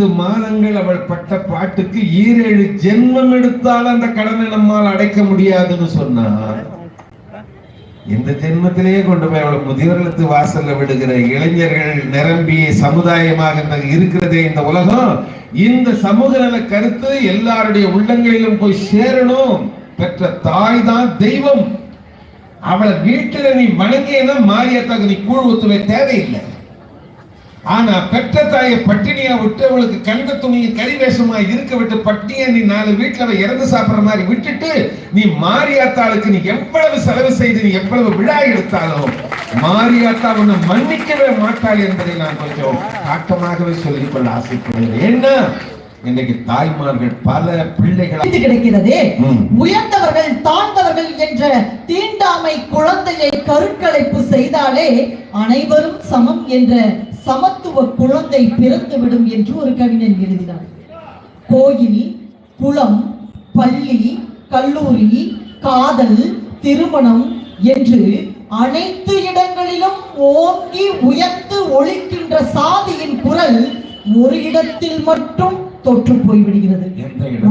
ஐந்து மாதங்கள் அவள் பட்ட பாட்டுக்கு ஈரேழு ஜென்மம் எடுத்தால் அந்த கடனை நம்மால் அடைக்க முடியாதுன்னு சொன்னார் இந்த ஜென்மத்திலேயே கொண்டு போய் அவளை முதியோர்களுக்கு வாசல்ல விடுகிற இளைஞர்கள் நிரம்பிய சமுதாயமாக இருக்கிறதே இந்த உலகம். இந்த சமூக நல கருத்து எல்லாருடைய உள்ளங்களிலும் போய் சேரணும். பெற்ற தாய் தான் தெய்வம். அவளை வீட்டுல நீ வணங்கியனா மாரியத்தாக்கு நீ கூழ் ஊத்துவே தேவையில்லை. ஆனா பெற்ற தாயை பட்டினியா விட்டு அவளுக்கு கண்ட துணியை கரிவேஷமா இருக்க விட்டு பட்டினியா நீ நாலு வீட்டுல இறந்து சாப்பிடுற மாதிரி விட்டுட்டு நீ மாரியாத்தாளுக்கு நீ எவ்வளவு செலவு செய்து நீ எவ்வளவு விழா எடுத்தாலும் மாரியாத்தா உன்னை மன்னிக்கவே மாட்டாள் என்பதை நான் கொஞ்சம் காட்டமாகவே சொல்லிக் கொள்ள ஆசைப்படுகிறேன். ஏன்னா இன்னைக்கு தாய்மார்கள் பல பிள்ளைகள் கிடைக்கிறதே. உயர்ந்தவர்கள் தாழ்ந்தவர்கள் என்ற தீண்டாமை குழந்தையை கருக்கலைப்பு செய்தாலே அனைவரும் சமம் என்ற சமத்துவ குழந்தை பிறந்துவிடும் என்று ஒரு கவிஞன் எழுதினார். கோயில் குளம் பள்ளி கல்லூரி காதல் திருமணம் என்று அனைத்து இடங்களிலும் ஓங்கி உயர்ந்து ஒழிக்கின்ற சாதியின் குரல் ஒரு இடத்தில் மட்டும் தொற்று போய்விடுகிறது.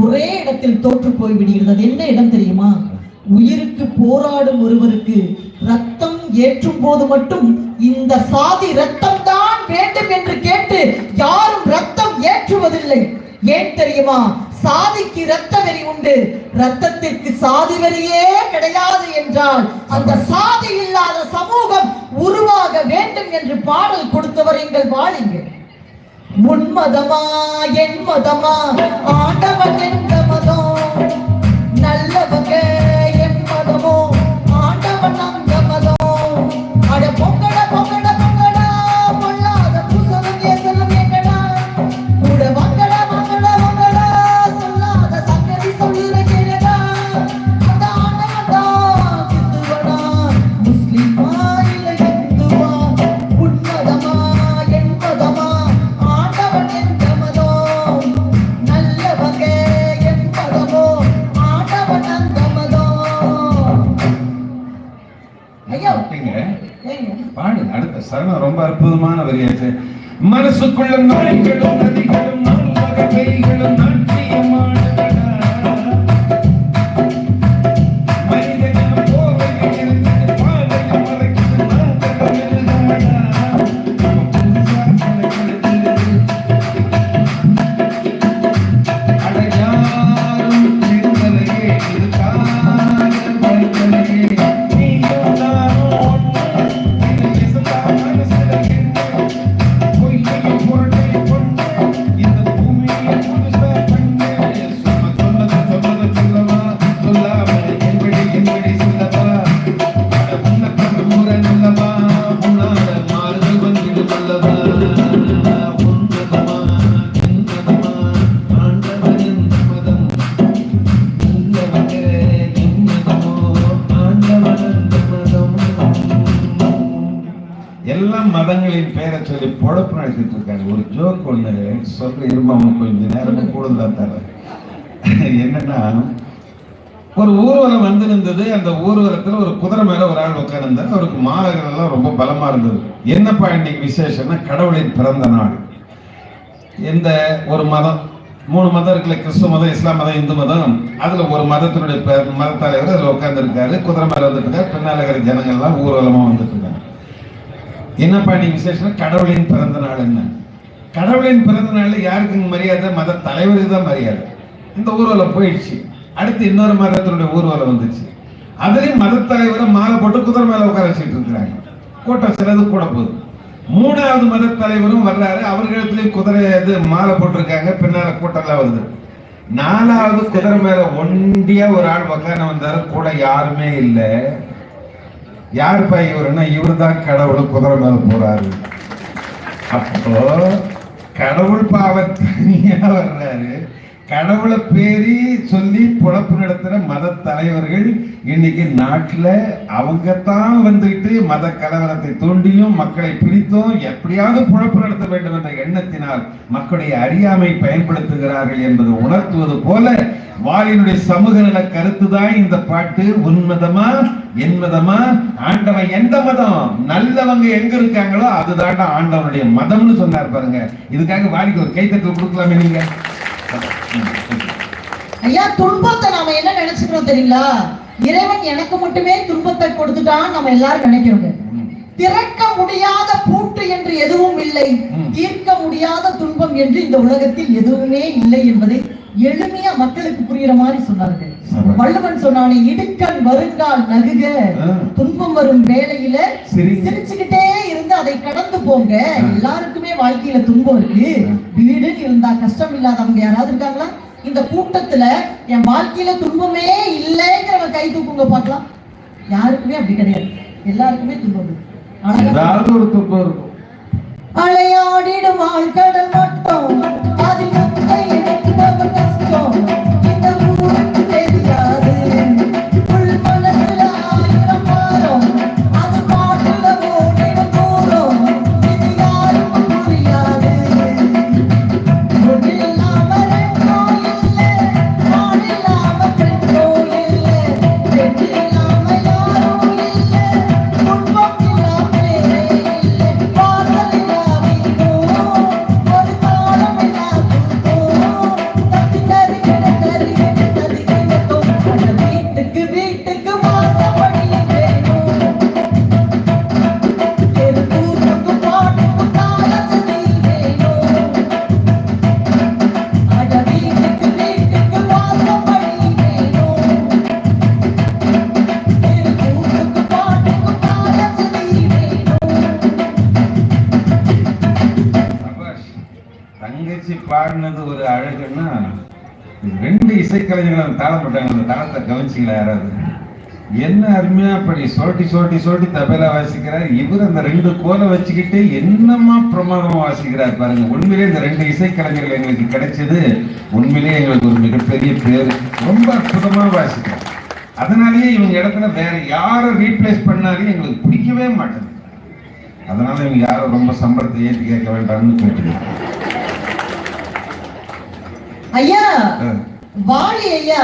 ஒரே இடத்தில் தோற்று போய் விடுகிறது அது என்ன இடம் தெரியுமா? உயிருக்கு போராடும் ஒருவருக்கு ரத்தம் ஏற்றும் போது மட்டும் இந்த சாதி ரத்தம் தான் வேண்டும் என்று கேட்டு யாரும் ரத்தம் ஏற்றுவதில்லை. ஏன் தெரியுமா? சாதிக்கு ரத்த வெறி உண்டு. ரத்தத்திற்கு சாதி வெறியே கிடையாது என்றால் அந்த சாதி இல்லாத சமூகம் உருவாக வேண்டும் என்று பாடல் கொடுத்தவர் எங்கள் வாழிங்க முன்மதமா என் மதமா? ஆண்டவன் என்ற மனசுக்குள்ள நாய்களும் நதிகளும் நான் பேய்களும் பொழப்பு ஒரு ஜோக் ஒண்ணு சொல்ற இருமாம கொஞ்சம் நேரம் கூடுதலாக தர என்னன்னா ஒரு ஊர்வலம் வந்திருந்தது. அந்த ஊர்வலத்துல ஒரு குதிரை மேல ஒரு ஆள் உட்கார்ந்தார் அவருக்கு மாலைகள் எல்லாம் ரொம்ப பலமா இருந்தது. என்னப்பா இன்னைக்கு விசேஷம்னா கடவுளின் பிறந்த நாள். எந்த ஒரு மதம்? மூணு மதம் இருக்குல்ல கிறிஸ்துவ மதம் இஸ்லாம் மதம் இந்து மதம். அதுல ஒரு மதத்தினுடைய மத தலைவர் அதுல உட்கார்ந்து இருக்காரு குதிரை மேல வந்துட்டு இருக்காரு. பின்னால இருக்கிற ஜனங்கள் எல்லாம் ஊர்வலமா வந்துட்டு என்னப்பா நீ விசேஷம் கடவுளின் பிறந்த நாள் என்ன? கடவுளின் பிறந்த நாளில் யாருக்கு மரியாதை? மத தலைவருக்கு தான் மரியாதை. இந்த ஊர்வலம் போயிடுச்சு. அடுத்து இன்னொரு மதத்தினுடைய ஊர்வலம் வந்துச்சு. அதுலேயும் மத தலைவரை மாலை போட்டு குதிரை மேலே உட்கார வச்சுட்டு இருக்கிறாங்க. கூட்டம் சிலது கூட போகுது. மூணாவது மத தலைவரும் வர்றாரு. அவர்களிடத்துலேயும் குதிரை இது மாலை போட்டிருக்காங்க. பின்னால கூட்டம்லாம் வருது. நாலாவது குதிரை மேல ஒண்டியா ஒரு ஆள் உட்கார வந்தாரு. கூட யாருமே இல்லை. யார்ப்பா இவருன்னா இவர் தான் கடவுள் குதிரை மேல போறாரு. அப்போ கடவுள் பாவம் தனியா வர்றாரு. கடவுளை பேரி சொல்லி புழப்பு நடத்துற மத தலைவர்கள் இன்னைக்கு நாட்டுல அவங்க தான் வந்துட்டு மத கலவரத்தை தூண்டியும் மக்களை பிரித்தும் எப்படியாவது புழப்பு நடத்த வேண்டும் என்ற எண்ணத்தினால் மக்களுடைய அறியாமை பயன்படுத்துகிறார்கள் என்பது உணர்த்துவது போல வாலினுடைய சமூக நல கருத்து தான் இந்த பாட்டு. உன்மதமா என்மதமா ஆண்டவன் எந்த மதம்? நல்லவங்க எங்க இருக்காங்களோ அதுதான் ஆண்டவனுடைய மதம்னு சொன்னார் பாருங்க. இதுக்காக வாலிக்கு ஒரு கைத்தட்டல் கொடுக்கலாமே நீங்க. ஐயா துன்பத்தை நாம என்ன நினைச்சுக்கிறோம் தெரியுங்களா? இறைவன் எனக்கு மட்டுமே துன்பத்தை கொடுத்துட்டான் நம்ம எல்லாரும் நினைக்கிறோங்க. திறக்க முடியாத பூட்டு என்று எதுவும் இல்லை. தீர்க்க முடியாத துன்பம் என்று இந்த உலகத்தில் எதுவுமே இல்லை என்பதை எளிமையா மக்களுக்கு புரியுற மாதிரி சொன்னார்கள். வள்ளுவன் சொன்னானே இடுக்கண் வருங்கால் நகுக. துன்பம் வரும் சிரிங்க. சிரிச்சுக்கிட்டே இருந்து அதை கடந்து போங்க. எல்லாருக்குமே வாழ்க்கையில துன்பம் இருக்கு. வீடுன்னு இருந்தா கஷ்டம் இல்லாதவங்க யாராவது இருக்காங்களா இந்த கூட்டத்துல என் வாழ்க்கையில துன்பமே இல்லைங்கிறவங்க கை தூக்குங்க பார்க்கலாம் யாருக்குமே அப்படி கிடையாது எல்லாருக்குமே துன்பம் இருக்கு. ஏதாவது ஒரு துன்பம் இருக்கும். அலையாடிடும் ஆழ்கடல் மட்டும். தாளம் போட்டாங்க அந்த தாளத்தை கவனிச்சிங்களா யாராவது? என்ன அருமையா அப்படி சோட்டி சோட்டி சோட்டி தபேலா வாசிக்கிறார் இவர் அந்த ரெண்டு கோலை வச்சுக்கிட்டு என்னமா பிரமாதமா வாசிக்கிறார் பாருங்க. உண்மையிலே இந்த ரெண்டு இசைக்கலைஞர்கள் எங்களுக்கு கிடைச்சது. உண்மையிலே எங்களுக்கு ஒரு மிகப்பெரிய பேர். ரொம்ப அற்புதமா வாசிக்கிறார். அதனாலேயே இவங்க இடத்துல வேற யாரை ரீப்ளேஸ் பண்ணாலே எங்களுக்கு பிடிக்கவே மாட்டேங்குது. அதனால இவங்க யாரும் ரொம்ப சம்பளத்தை ஏற்றி கேட்க வேண்டாம்னு கேட்டுக்கிறேன் ஐயா வாலி ஐயா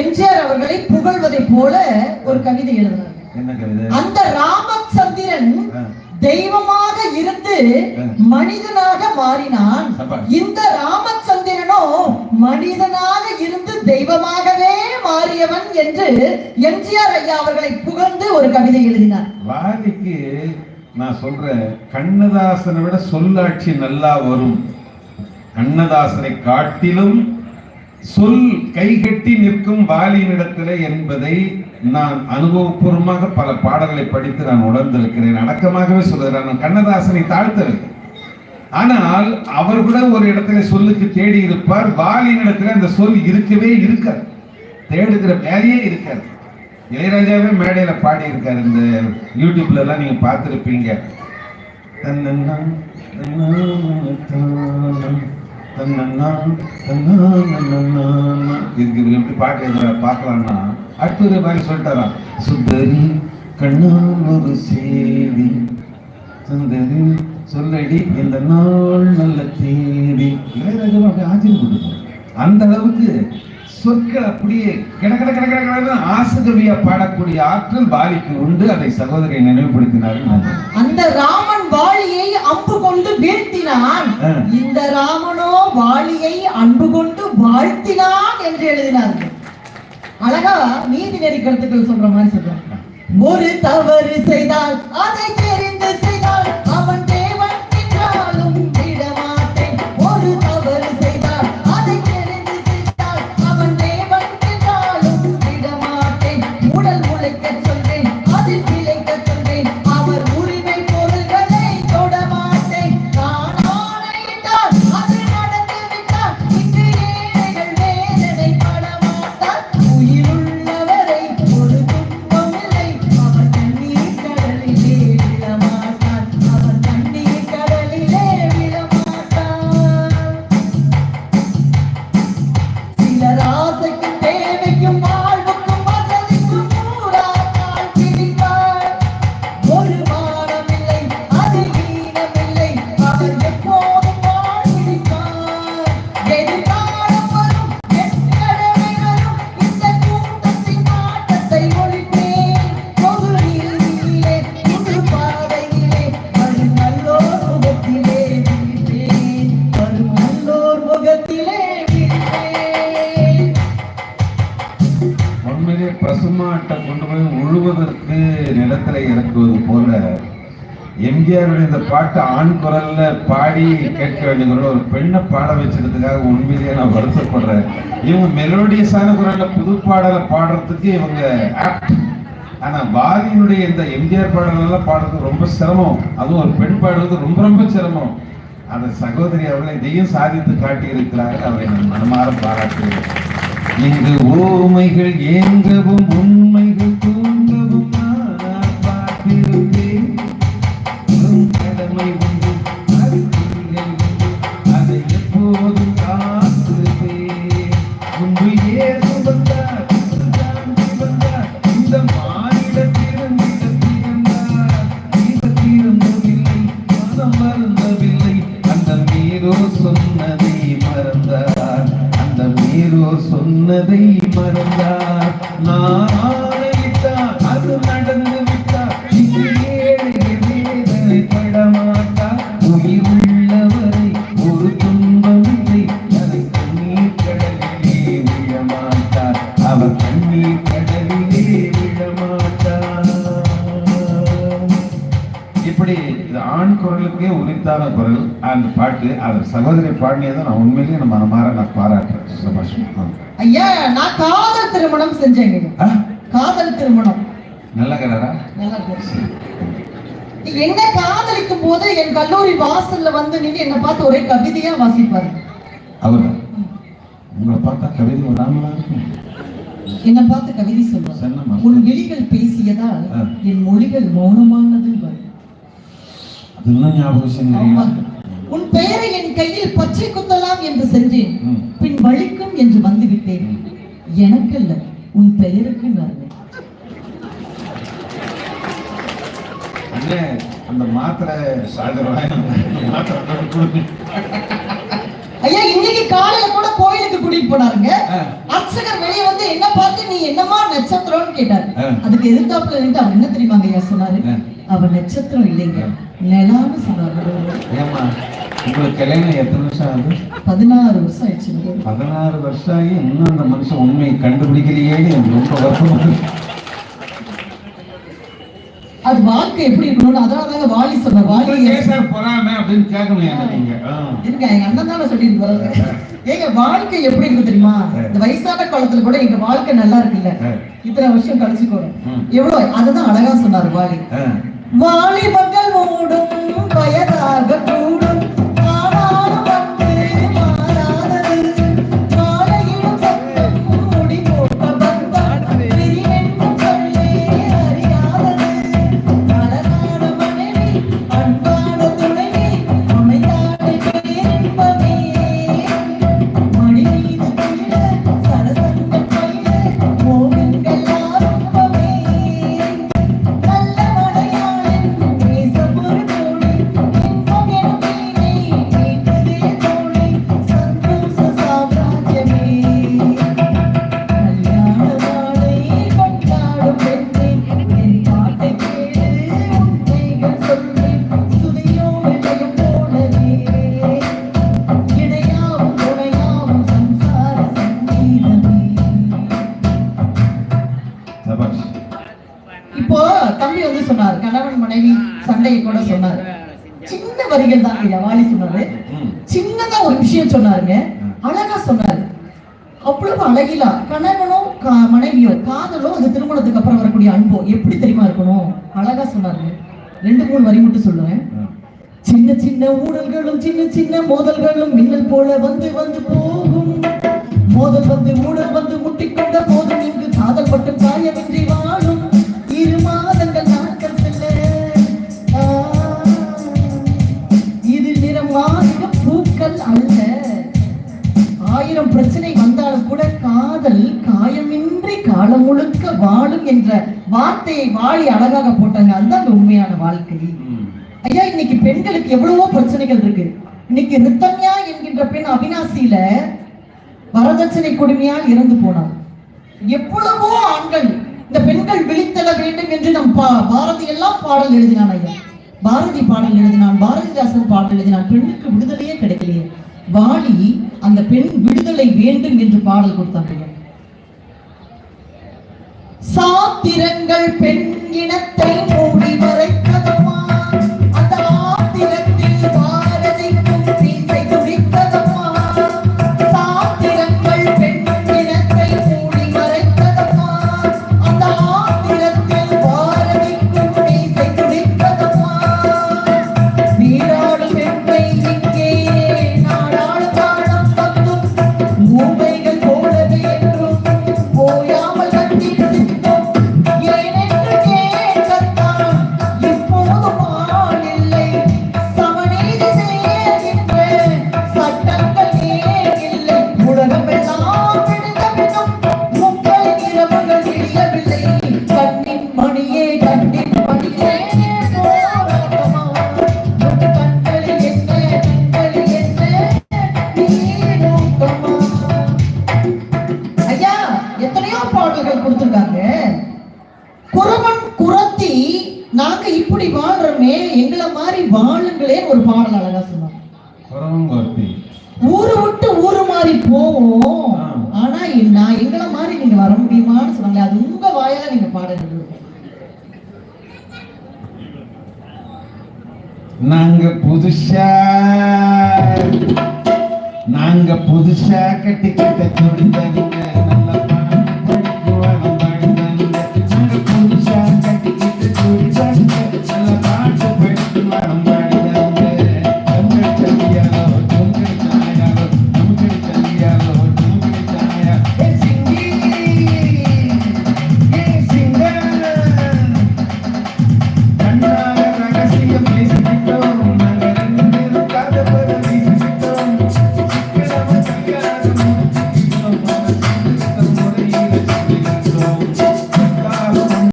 எம்ஜிஆர் அவர்களை புகழ்வதை போல ஒரு கவிதை எழுதினார் அந்த ராமச்சந்திரன். தெய்வமாக இருந்து. மனிதனாக மாறினான். இந்த ராமச்சந்திரனோ மனிதனாக இருந்து தெய்வமாகவே மாறியவன் என்று எம்ஜிஆர் ஐயா அவர்களை புகழ்ந்து ஒரு கவிதை எழுதினார் வாலிக்கு நான் சொல்றேன் கண்ணதாசனை விட சொல்லாட்சி நல்லா வரும் கண்ணதாசனை காட்டிலும் சொல் கைகட்டி நிற்கும் வாலியினிடத்திலே என்பதை நான் அனுபவபூர்வமாக பல பாடல்களை படித்து நான் உணர்ந்திருக்கிறேன். அடக்கமாகவே சொல்கிறேன் நான் கண்ணதாசனை தாழ்த்தவில்லை. ஆனால் அவர் கூட ஒரு இடத்துல சொல்லுக்கு தேடி இருப்பார். வாலியின் அந்த சொல் இருக்கவே இருக்காது. தேடுகிற வேலையே இருக்காது. இளையராஜாவே மேடையில பாடி இருக்காரு இந்த யூடியூப்ல எல்லாம் நீங்க பார்த்திருப்பீங்க. தன்னன்னா, இதுக்கு இவர் எப்படி பாட்டு எழுதுறாரு பார்க்கலாம்னா அடுத்து ஒரு மாதிரி சொல்லிட்டாராம் சுந்தரி கண்ணால் ஒரு சேதி. சுந்தரி சொல்லடி இந்த நாள் நல்ல தேதி. இளையராஜா அப்படியே ஆச்சரியப்பட்டு அந்த அளவுக்கு சொற்கள் அப்படியே கிட கிட கிட ஆசகவியா பாடக்கூடிய ஆற்றல் பாலிக்கு உண்டு. அதை சகோதரியை நினைவுபடுத்தினார்கள். அந்த ராமன் வாளியை அம்பு கொண்டு வீழ்த்தினான். இந்த ராமனோ வாளியை அன்பு கொண்டு வாழ்த்தினான் என்று எழுதினார்கள். அழகா நீதி நெறி கருத்துக்கள் சொல்ற மாதிரி சொல்றாங்க. ஒரு தவறு செய்தால் அதை தெரிந்து எம்ஜிஆருடைய இந்த பாட்டு ஆண் குரல்ல பாடி கேட்க வேண்டிய ஒரு பெண்ணை பாட வச்சிருக்கிறதுக்காக உண்மையிலேயே நான் வருத்தப்படுறேன். இவங்க மெலோடியஸான குரல்ல புது பாடலை பாடுறதுக்கு இவங்க apt. ஆனா வாலியினுடைய இந்த எம்ஜிஆர் பாடலெல்லாம் பாடுறது ரொம்ப சிரமம். அதுவும் ஒரு பெண் பாடுறது ரொம்ப ரொம்ப சிரமம். அந்த சகோதரி அவர்களை இதையும் சாதித்து காட்டியிருக்கிறார்கள். அவரை நான் மனமாற பாராட்டுகிறேன். இங்கு ஓமைகள் ஏங்கவும் உண்மைகள் குரலுக்கே உரித்தான குரல் அந்த பாட்டு. அந்த சகோதரி பாடினதை நான் உண்மையிலேயே நான் மனமாற நான் பாராட்டுறேன். சபாஷ். ஐயா நான் காதல் திருமணம் செஞ்சேங்க. காதல் திருமணம். நல்ல கலரா நல்லா. என்ன காதலிக்கும் போது என் கல்லூரி வாசல்ல வந்து நின்று என்ன பார்த்து ஒரே கவிதையா வாசிப்பாரு. அவரு? உங்களை பார்த்தா கவிதை வராமலா இருக்கும் என்ன பார்த்து கவிதை சொல்றாரு உன் விழிகள் பேசியதால். என் மொழிகள் மௌனமானது. ஞாபகம்? உன் பெயரை என் கையில் பச்சை குத்தலாம் என்று சென்றேன் பின் வலிக்கும் என்று வந்து விட்டேன் எனக்கல்ல உன் பெயருக்கு அந்த மாத்திரை. ஐயா இன்னைக்கு காலையில கூட கோயிலுக்கு கூட்டிட்டு போனாருங்க. அர்ச்சகர் வெளியே வந்து என்ன பார்த்து நீ என்னமா நட்சத்திரம்னு கேட்டாரு. அதுக்கு எதிர்த்தாப்புல நின்று அவர் என்ன தெரியுமாங்க ஐயா சொன்னாரு. அவர் நட்சத்திரம் இல்லைங்க. நிலான்னு சொன்னாரு. ஏம்மா உங்களுக்கு கல்யாணம் எத்தனை வருஷம் ஆகுது? பதினாறு வருஷம் ஆயிடுச்சு பதினாறு வருஷம் ஆகி இன்னும் அந்த மனுஷன் உண்மையை கண்டுபிடிக்கலையே எனக்கு ரொம்ப வருத்தமா. அது வாழ்க்கை எப்படி இருக்கணும்னு அதனால தாங்க வாலி சொன்ன வாலி பொறாமை அப்படின்னு கேட்கணும் நீங்க. இருங்க எங்க அண்ணன் தானே சொல்லிட்டு ஏங்க வாழ்க்கை எப்படி இருக்கு தெரியுமா? இந்த வயசான காலத்துல கூட எங்க வாழ்க்கை நல்லா இருக்குல்ல. இத்தனை வருஷம் கழிச்சு கூட. ம். எவ்வளவு அதுதான் அழகா சொன்னாரு வாலி. ஆ. வாலிபங்கள் மூடும் வயதாக மனைவி சண்டையை கூட சொன்னார். சின்ன வரிகள் தான் ஐயா வாலி சொன்னாரு. சின்னதா ஒரு விஷயம் சொன்னாருங்க. அழகா சொன்னாரு. அவ்வளவு அழகிலா கணவனோ கா- மனைவியோ காதலோ அது திருமணத்துக்கு அப்புறம் வரக்கூடிய அன்போ எப்படி தெரியுமா இருக்கணும்? அழகா சொன்னாருங்க. ரெண்டு மூணு வரி மட்டும் சொல்லுவேன். சின்ன சின்ன ஊழல்களும் சின்ன சின்ன மோதல்களும் மின்னல் போல வந்து வந்து போகும். மோதல் வந்து ஊழல் வந்து முட்டிக்கொண்ட போதும் இங்கு காதல் பட்டு காயமின்றி வாழும். முழுக்க வாழும் என்ற வார்த்தையை வாழி அழகாக போட்டாங்க. அதுதான் அந்த உண்மையான வாழ்க்கை. ஐயா இன்னைக்கு பெண்களுக்கு எவ்வளவோ பிரச்சனைகள் இருக்கு. இன்னைக்கு ரித்தன்யா என்கின்ற பெண் அவினாசியில வரதட்சணை கொடுமையால் இறந்து போனார் எவ்வளவோ ஆண்கள் இந்த பெண்கள் விழித்தெழ வேண்டும் என்று நம் பாரதி எல்லாம் பாடல் எழுதினான் ஐயா. பாரதி பாடல் எழுதினான். பாரதிதாசன் பாடல் எழுதினான். பெண்ணுக்கு விடுதலையே கிடைக்கலையே. வாலி அந்த பெண் விடுதலை வேண்டும் என்று பாடல் கொடுத்தாங்க சாத்திரங்கள் பெண் இனத்தை மூடி மறைத்த எங்களை மாதிரி வாழுங்களே ஒரு பாடல் அழகா சொன்னாங்க ஊரு விட்டு ஊரு மாறி போவோம். ஆனா நான் எங்களை மாதிரி நீங்க வர முடியுமான்னு சொன்னாங்க அது உங்க வாயால நீங்க பாடுறது நாங்க புதுசா நாங்க புதுசா கட்டி கட்ட துடித்தவங்க